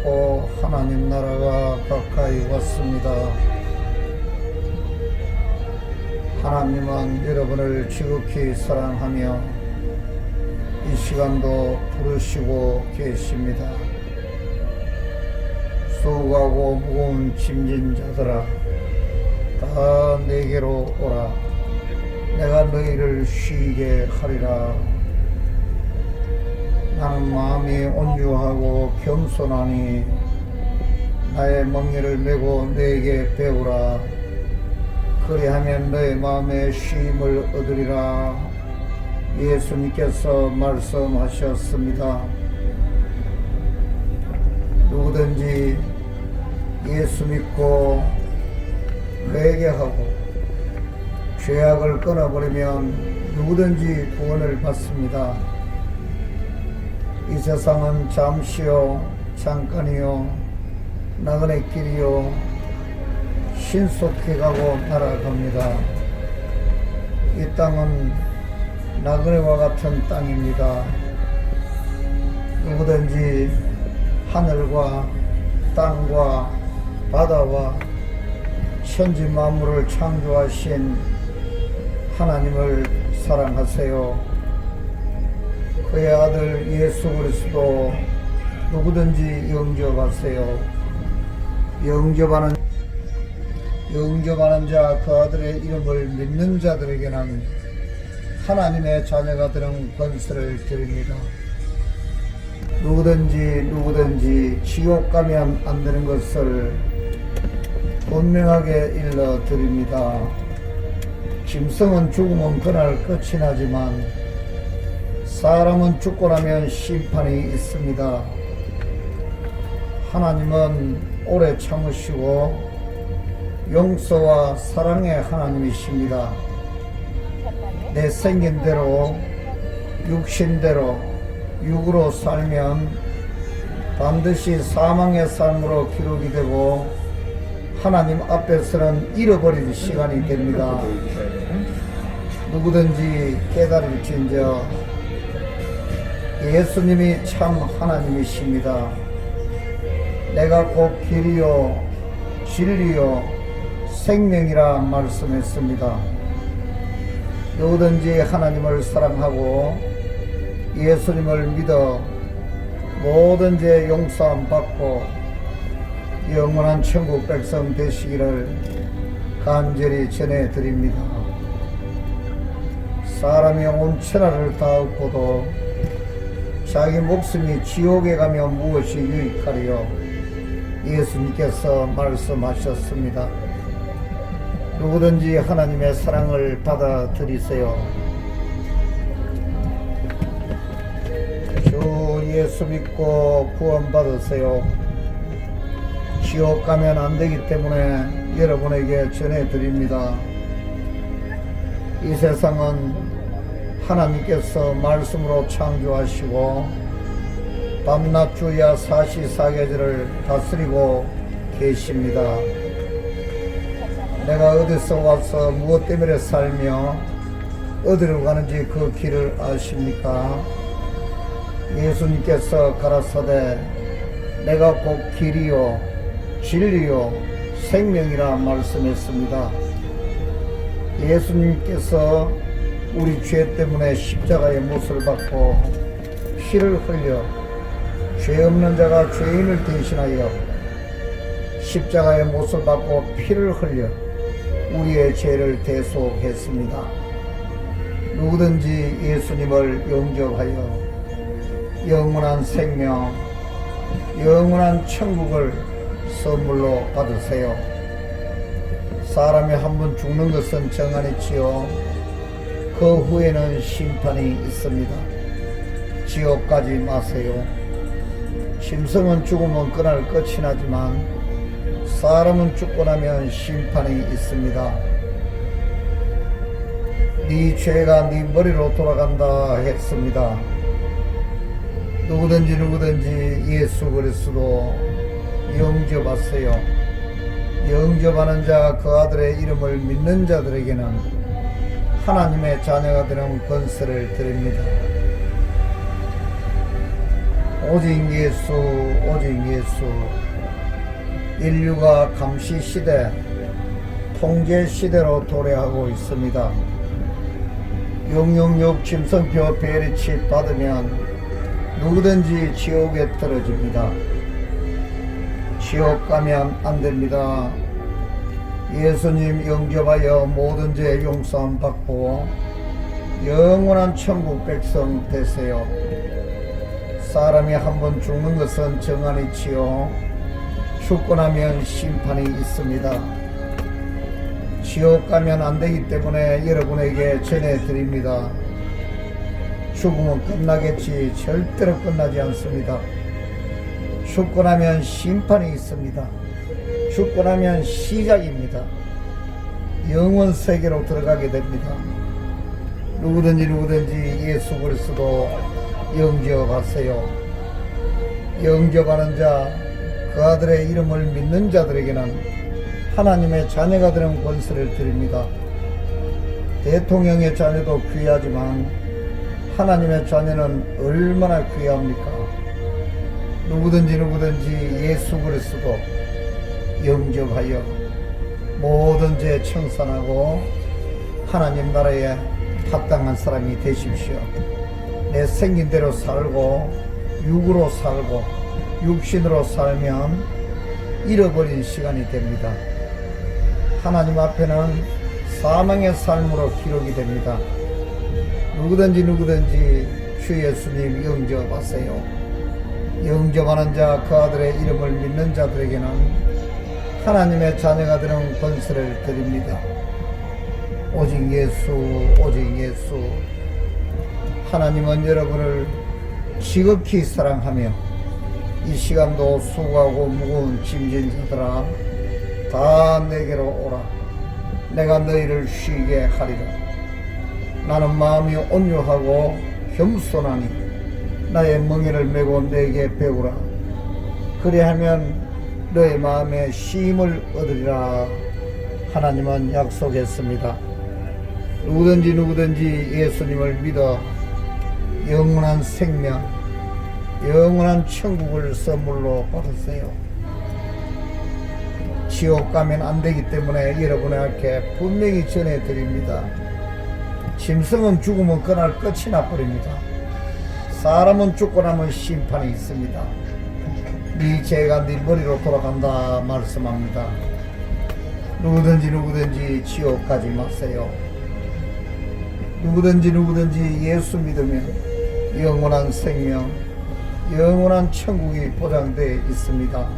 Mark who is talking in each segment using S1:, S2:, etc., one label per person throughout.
S1: 찼고 하나님 나라가 가까이 왔습니다. 하나님은 여러분을 지극히 사랑하며 이 시간도 부르시고 계십니다. 수고하고 무거운 짐진 자들아 다 내게로 오라 내가 너희를 쉬게 하리라 나는 마음이 온유하고 겸손하니 나의 멍에를 메고 너에게 배우라. 그리하면 너의 마음에 쉼을 얻으리라. 예수님께서 말씀하셨습니다. 누구든지 예수 믿고 회개하고 죄악을 끊어버리면 누구든지 구원을 받습니다. 이 세상은 잠시요, 잠깐이요, 나그네 길이요, 신속해 가고 날아갑니다. 이 땅은 나그네와 같은 땅입니다. 누구든지 하늘과 땅과 바다와 천지 만물을 창조하신 하나님을 사랑하세요. 그의 아들 예수 그리스도 누구든지 영접하세요. 영접하는 영접하는 자 그 아들의 이름을 믿는 자들에게는 하나님의 자녀가 되는 권세를 드립니다. 누구든지 누구든지 지옥 가면 안 되는 것을 분명하게 일러 드립니다. 짐승은 죽으면 그날 끝이 나지만 사람은 죽고 나면 심판이 있습니다. 하나님은 오래 참으시고 용서와 사랑의 하나님이십니다. 내 생긴 대로 육신대로 육으로 살면 반드시 사망의 삶으로 기록이 되고 하나님 앞에서는 잃어버릴 시간이 됩니다. 누구든지 깨달을진저 예수님이 참 하나님이십니다. 내가 곧 길이요 진리요 생명이라 말씀했습니다. 누구든지 하나님을 사랑하고 예수님을 믿어 모든 죄 용서함 받고 영원한 천국 백성 되시기를 간절히 전해 드립니다. 사람이 온 천하를 다 얻고도 자기 목숨이 지옥에 가면 무엇이 유익하리요? 예수님께서 말씀하셨습니다. 누구든지 하나님의 사랑을 받아들이세요. 주 예수 믿고 구원받으세요. 지옥 가면 안 되기 때문에 여러분에게 전해드립니다. 이 세상은 하나님께서 말씀으로 창조하시고 밤낮 주야 사시사계절을 다스리고 계십니다. 내가 어디서 와서 무엇 때문에 살며 어디로 가는지 그 길을 아십니까? 예수님께서 가라사대 내가 곧 길이요 진리요 생명이라 말씀했습니다. 예수님께서 우리 죄 때문에 십자가의 못을 받고 피를 흘려 죄 없는 자가 죄인을 대신하여 십자가의 못을 받고 피를 흘려 우리의 죄를 대속했습니다. 누구든지 예수님을 영접하여 영원한 생명, 영원한 천국을 선물로 받으세요. 사람이 한 번 죽는 것은 정한이지요. 그 후에는 심판이 있습니다. 지옥 가지 마세요. 짐승은 죽으면 그날 끝이 나지만 사람은 죽고 나면 심판이 있습니다. 네 죄가 네 머리로 돌아간다 했습니다. 누구든지 누구든지 예수 그리스도 영접하세요. 영접하는 자 그 아들의 이름을 믿는 자들에게는 하나님의 자녀가 되는 권세를 드립니다. 오직 예수, 오직 예수. 인류가 감시 시대, 통제 시대로 도래하고 있습니다. 666 짐승표 베리치 받으면 누구든지 지옥에 떨어집니다. 지옥 가면 안 됩니다. 예수님 영접하여 모든 죄 용서함 받고 영원한 천국 백성 되세요. 사람이 한 번 죽는 것은 정한이치요. 죽고 나면 심판이 있습니다. 지옥 가면 안 되기 때문에 여러분에게 전해드립니다. 죽으면 끝나겠지 절대로 끝나지 않습니다. 죽고 나면 심판이 있습니다. 죽고 나면 시작입니다. 영원 세계로 들어가게 됩니다. 누구든지 누구든지 예수 그리스도 영접하세요. 영접하는 자, 그 아들의 이름을 믿는 자들에게는 하나님의 자녀가 되는 권세를 드립니다. 대통령의 자녀도 귀하지만 하나님의 자녀는 얼마나 귀합니까? 누구든지 누구든지 예수 그리스도 영접하여 모든 죄 청산하고 하나님 나라에 합당한 사람이 되십시오. 내 생긴 대로 살고 육으로 살고 육신으로 살면 잃어버린 시간이 됩니다. 하나님 앞에는 사망의 삶으로 기록이 됩니다. 누구든지 누구든지 주 예수님 영접하세요. 영접하는 자, 그 아들의 이름을 믿는 자들에게는 하나님의 자녀가 되는 권세를 드립니다. 오직 예수, 오직 예수. 하나님은 여러분을 지극히 사랑하며 이 시간도 수고하고 무거운 짐진 자들아 다 내게로 오라. 내가 너희를 쉬게 하리라. 나는 마음이 온유하고 겸손하니 나의 멍에를 메고 내게 배우라. 그리하면 너의 마음에 쉼을 얻으리라. 하나님은 약속했습니다. 누구든지 누구든지 예수님을 믿어 영원한 생명, 영원한 천국을 선물로 받으세요. 지옥 가면 안 되기 때문에 여러분에게 분명히 전해드립니다. 짐승은 죽으면 그날 끝이 나버립니다. 사람은 죽고 나면 심판이 있습니다. 네 죄가 네 머리로 돌아간다 말씀합니다. 누구든지 누구든지 지옥 가지 마세요. 누구든지 누구든지 예수 믿으면 영원한 생명, 영원한 천국이 보장되어 있습니다.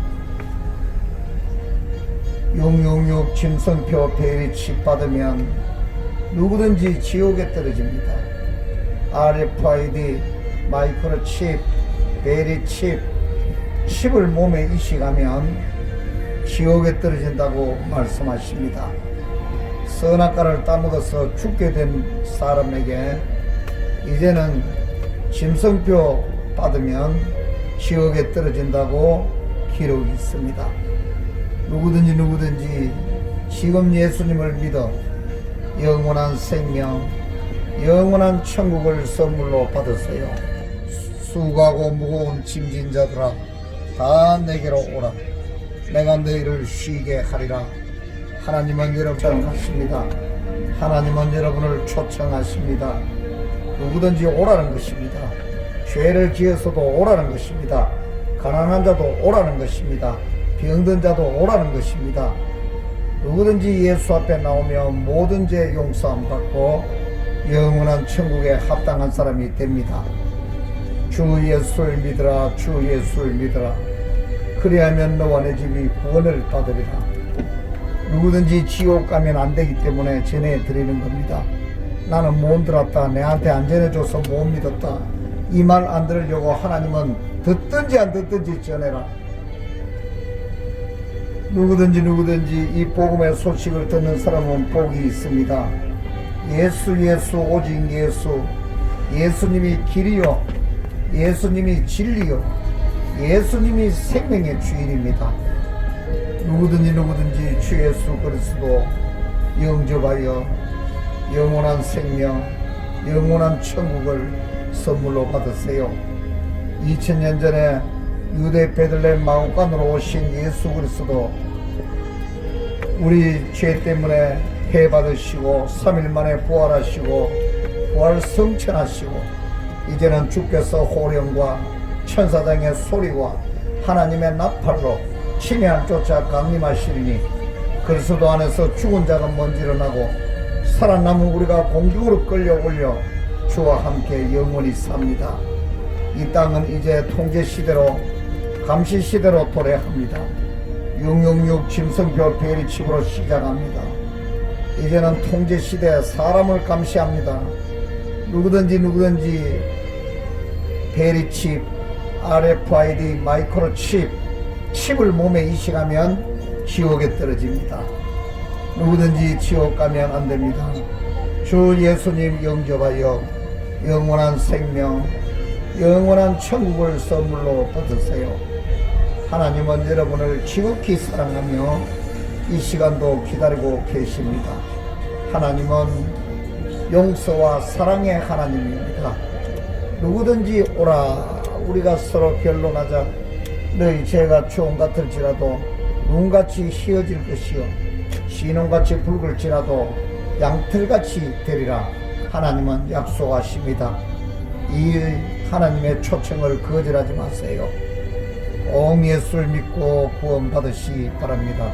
S1: 666 짐승표 베리칩 받으면 누구든지 지옥에 떨어집니다. RFID, 마이크로칩, 베리칩, 칩을 몸에 이식하면 지옥에 떨어진다고 말씀하십니다. 선악과를 따먹어서 죽게 된 사람에게 이제는 짐승표 받으면 지옥에 떨어진다고 기록이 있습니다. 누구든지 누구든지 지금 예수님을 믿어 영원한 생명, 영원한 천국을 선물로 받으세요. 수고하고 무거운 짐진 자들아 다 내게로 오라. 내가 너희를 쉬게 하리라. 하나님은 여러분을 초청하십니다. 하나님은 여러분을 초청하십니다. 누구든지 오라는 것입니다. 죄를 지어서도 오라는 것입니다. 가난한 자도 오라는 것입니다. 병든 자도 오라는 것입니다. 누구든지 예수 앞에 나오면 모든 죄 용서함 받고 영원한 천국에 합당한 사람이 됩니다. 주 예수를 믿으라 주 예수를 믿으라. 그리하면 너와 내 집이 구원을 받으리라. 누구든지 지옥 가면 안 되기 때문에 전해 드리는 겁니다. 나는 못 들었다. 내한테 안 전해줘서 못 믿었다. 이 말 안 들으려고 하나님은 듣든지 안 듣든지 전해라. 누구든지 누구든지 이 복음의 소식을 듣는 사람은 복이 있습니다. 예수 예수 오직 예수. 예수님이 길이요 예수님이 진리요 예수님이 생명의 주인입니다 누구든지 누구든지 주 예수 그리스도 영접하여 영원한 생명, 영원한 천국을 선물로 받으세요. 2000년 전에 유대 베들레헴 마음간으로 오신 예수 그리스도 우리 죄 때문에 해 받으시고 3일 만에 부활하시고 부활 성천하시고 이제는 주께서 호령과 천사장의 소리와 하나님의 나팔로 침향 쫓아 강림하시리니 그리스도 안에서 죽은 자가 먼저 일어나고 살아남은 우리가 공중으로 끌려 올려 주와 함께 영원히 삽니다. 이 땅은 이제 통제 시대로 감시 시대로 도래합니다. 666 짐승표 베리칩으로 시작합니다. 이제는 통제 시대 사람을 감시합니다. 누구든지 누구든지 베리칩, RFID, 마이크로칩, 칩을 몸에 이식하면 지옥에 떨어집니다. 누구든지 지옥 가면 안 됩니다. 주 예수님 영접하여 영원한 생명, 영원한 천국을 선물로 받으세요. 하나님은 여러분을 지극히 사랑하며 이 시간도 기다리고 계십니다. 하나님은 용서와 사랑의 하나님입니다. 누구든지 오라 우리가 서로 변론하자 너희 죄가 추운 같을지라도 눈같이 휘어질 것이요 시놈같이 붉을지라도 양털같이 되리라 하나님은 약속하십니다. 이 하나님의 초청을 거절하지 마세요. 옹 예수를 믿고 구원 받으시 바랍니다.